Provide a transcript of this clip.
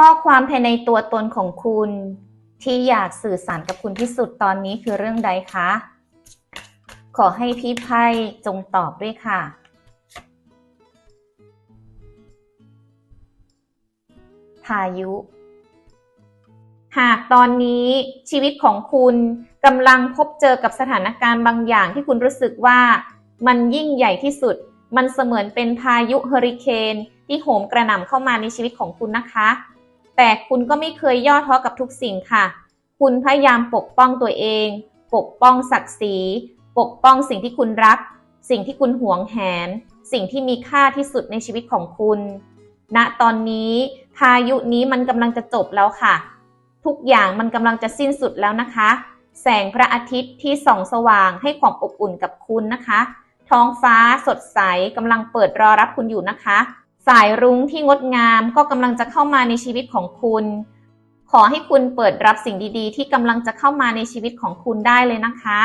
ข้อความภายในตัวตนของคุณ ที่อยากสื่อสารกับคุณที่สุดตอนนี้คือเรื่องใดคะ ขอให้พี่ไพ่จงตอบด้วยค่ะ พายุ หากตอนนี้ชีวิตของคุณกำลังพบเจอกับสถานการณ์บางอย่างที่คุณรู้สึกว่ามันยิ่งใหญ่ที่สุด มันเสมือนเป็นพายุเฮอริเคนที่โหมกระหน่ำเข้ามาในชีวิตของคุณนะคะ แต่คุณก็ไม่เคยย่อท้อกับทุกสิ่งค่ะ คุณพยายามปกป้องตัวเอง ปกป้องศักดิ์ศรี ปกป้องสิ่งที่คุณรัก สิ่งที่คุณหวงแหน สิ่งที่มีค่าที่สุดในชีวิตของคุณ ณ ตอนนี้พายุนี้มันกำลังจะจบแล้วค่ะ ทุกอย่างมันกำลังจะสิ้นสุดแล้วนะคะ แสงพระอาทิตย์ที่ส่องสว่างให้ความอบอุ่นกับคุณนะคะ ท้องฟ้าสดใสกำลังเปิดรอรับคุณอยู่นะคะ สายรุ้งที่งดงามก็กำลังจะเข้ามาในชีวิตของคุณ ขอให้คุณเปิดรับสิ่งดีๆ ที่กำลังจะเข้ามาในชีวิตของคุณได้เลยนะคะ